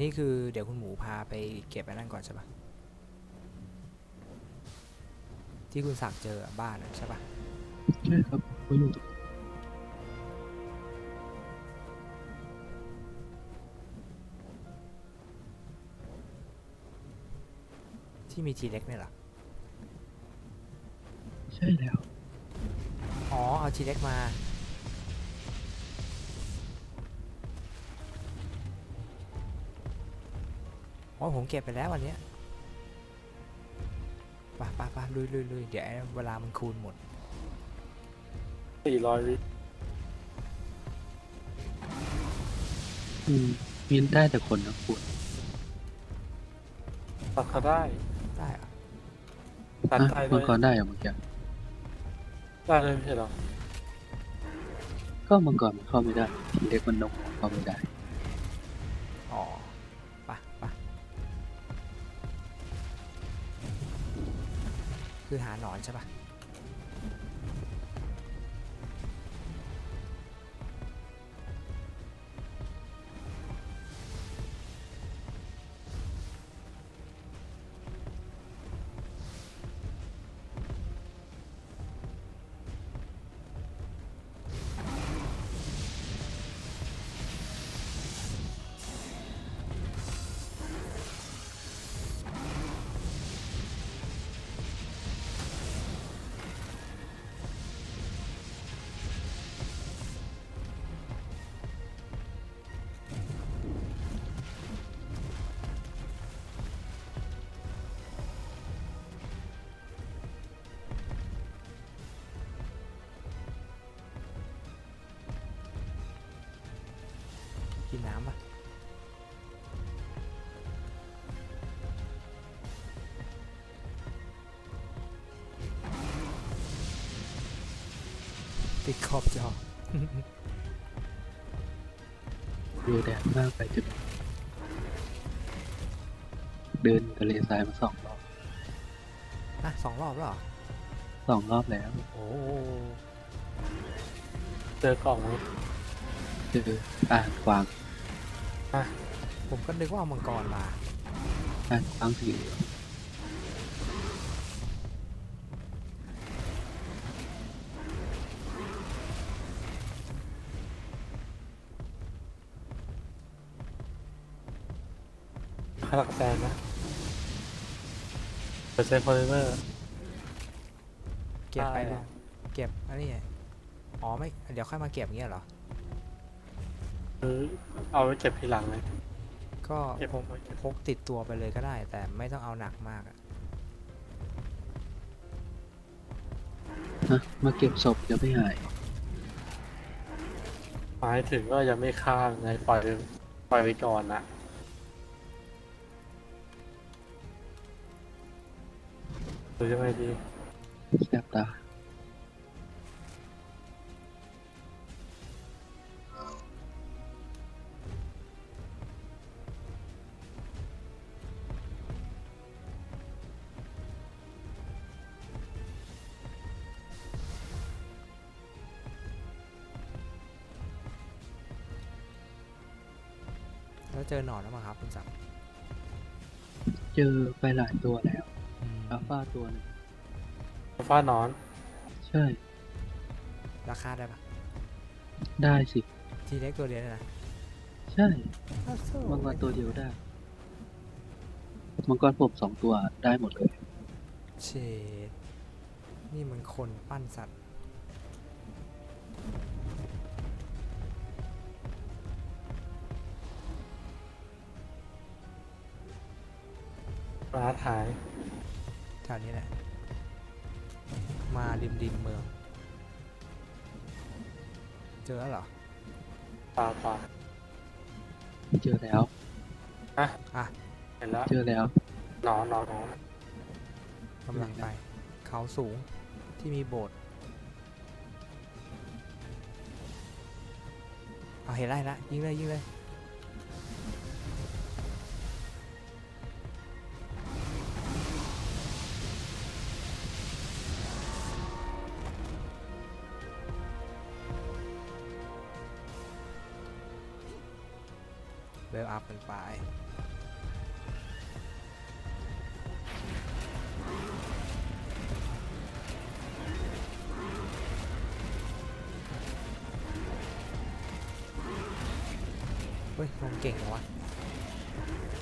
นี่คือเดี๋ยวคุณหมูพาไปเก็บไอ้นั่นก่อนใช่ปะที่คุณศักดิ์เจอบ้านนะใช่ปะใช่ครับเขาอยู่ที่มีทีเล็กเนี่ยเหรอ ใช่แล้ว อ๋อ เอาทีเล็กมา อ๋อผมเก็บไปแล้ววันเนี้ยไปไปไปลุยลุยลุยเดี๋ยวไอ้เวลามันคูณหมดสี่ร้อยวิอืมมีได้แต่คนนะคุณตัดเขาได้ ได้เหรอตัดฮะได้เลมังยกรได้เหรอเมื่อกี้ได้เลยไม่ใช่เหรอก็มังกรมันเข้าไม่ได้ทีเล็กมันนกเข้าไม่ได้ คือหาหนอนใช่ปะ กินน้ำปะติดขอบจอ ดูแดดมากไปจุดเดินทะเลทรายมาสองรอบอะสองรอบแล้วเหรอ สองรอบแล้ว โอ้เจอกล่องนี้เจออ่านกวาง ผมก็นึกว่าเอามังกรมาอ่านกวางสีเหลืองคาราคาแตนนะเปิดเซฟโพลิเมอร์ เก็บไปแล้วเก็บอันนี้ไงอ๋อไม่เดี๋ยวค่อยมาเก็บเงี้ยเหรอคือ เอาไว้เก็บทีหลังเลย ก็เก็บผมไว้เก็บพกติดตัวไปเลยก็ได้ แต่ไม่ต้องเอาหนักมากอะฮะมาเก็บศพจะไม่หาย หมายถึงก็ยังไม่ข้างไงปล่อยปล่อยไปก่อนนะหรือยังไงดี แสบตา เจอหนอนแล้วมั้งครับคุณศักดิ์เจอไปหลายตัวแล้วอืมอัลฟาตัวหนึงฟ้านอน ใช่ ราคาได้ปะได้สิ ทีเล็กตัวเดียวเนี่ยนะใช่มังกรตัวเดียวได้ มังกรผมสองตัวได้หมดเลย เชดนี่มันคนปั้นสัตว์ ร้านหายแถวนี้แหละ มาริมริมเมือง เจอแล้วเหรอ ปลาปลาเจอแล้ว อะเห็นแล้วเจอแล้ว หนอนหนอนหนอนกำลังไป เขาสูงที่มีโบสถ์เอาเห็นไล่ละยิงเลยยิงเลย เลิฟอัพกันไปเฮ้ยลงเก่งวะ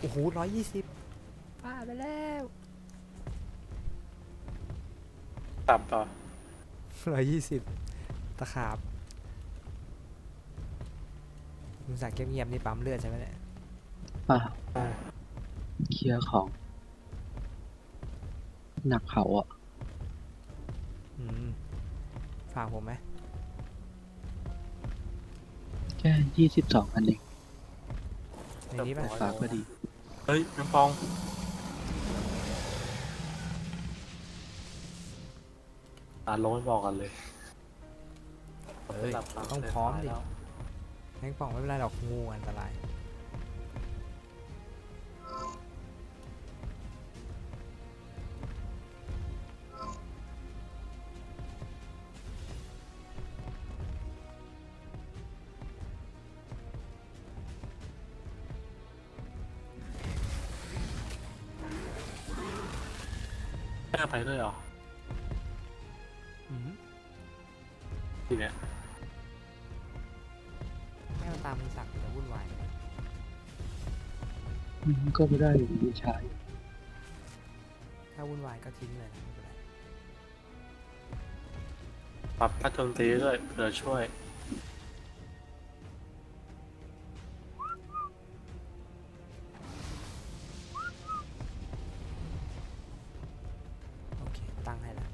โอ้โหร้อยยี่สิบป่าไปแล้วต่ำต่อร้อยยี่สิบตะขาบ มึงสั่งเงียบๆนี่ปั๊มเลือดใช่ไหมเนี่ยป่าใช่เคลียร์ของ หนักเขาอะอืมฝากผมไหมแค่ยี่สิบสองอันเองในนี้ป่ะฝากก็ดี เฮ้ยน้ำปองอ่านลงไม่บอกกันเลยเฮ้ยหลับตาต้องเสร็จพร้อมดิ แมงป่องไม่เป็นไรหรอกงูอันตรายแม่ไปด้วยเหรอ อืมทีเนี้ย ตามมึงสั่งจะวุ่นวายอืมก็ไม่ได้อยู่ดีใช้ถ้าวุ่นวายก็ทิ้งเลยนะไม่เป็นไรปรับพัดโจมตีด้วยเผื่อช่วย โอเค ตั้งให้แล้ว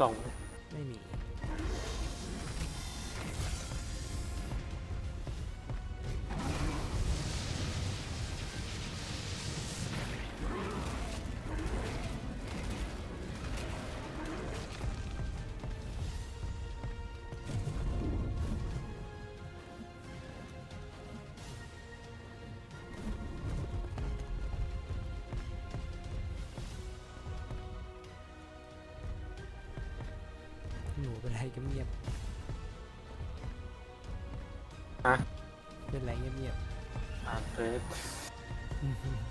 สอ เป็นไรเงียบฮะๆเป็นไรเงียบอ่านเฟซๆ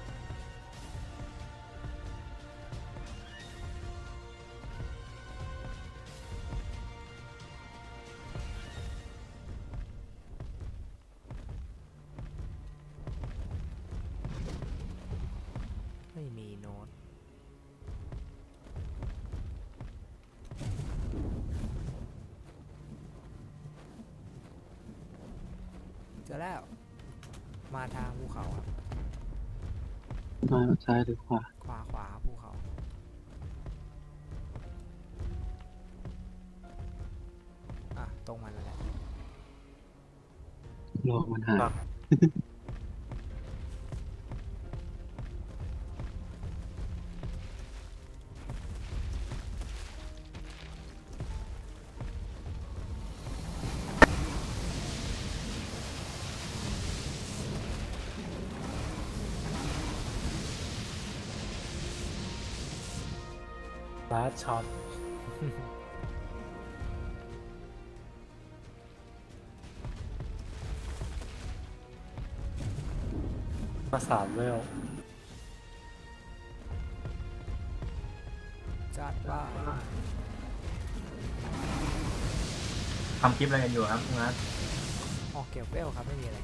แล้ว มาทางภูเขาครับมาซ้ายหรือขวาขวาขวาภูเขา อะ ตรงมันแล้วแหละลองมันหายหนั ลาดช็อตมาสามเวลจัดว่าทำคลิปอะไรกันอยู่ครับคุณนัทออกเก็บเวลครับ ไม่มีอะไร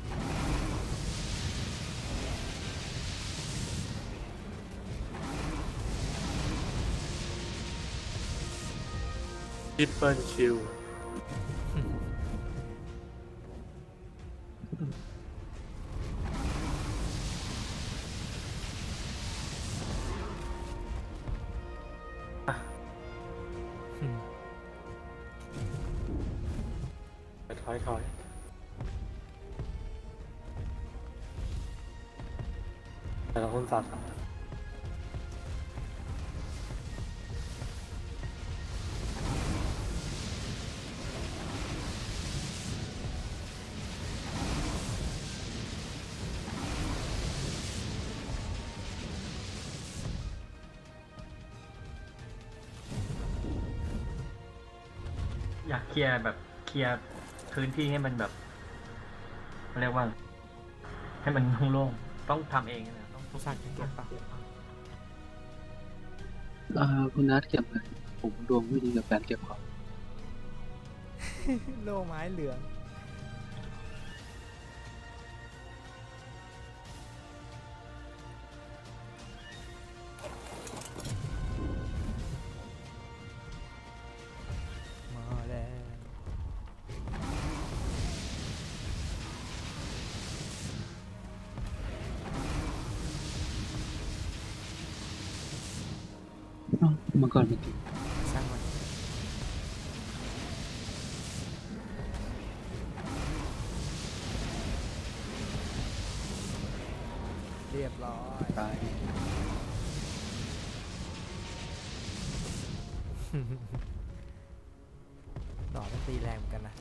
ทริปเปิลคิวถอยถอยถอยแต่ละคนสัตว์ อะอยากเคลียร์แบบเคลียร์พื้นที่ให้มันแบบเรียกว่า ให้มันโล่งๆต้องทำเองนะต้องทุบสักเก็บปะอ่าคุณนัทเก็บเลยผมดวงไม่ดีกับการเก็บของ โล่ไม้เหลือง มังกรมันติดสร้างมันเรียบร้อยตายดอกมันตีแรงเหมือนกันนะ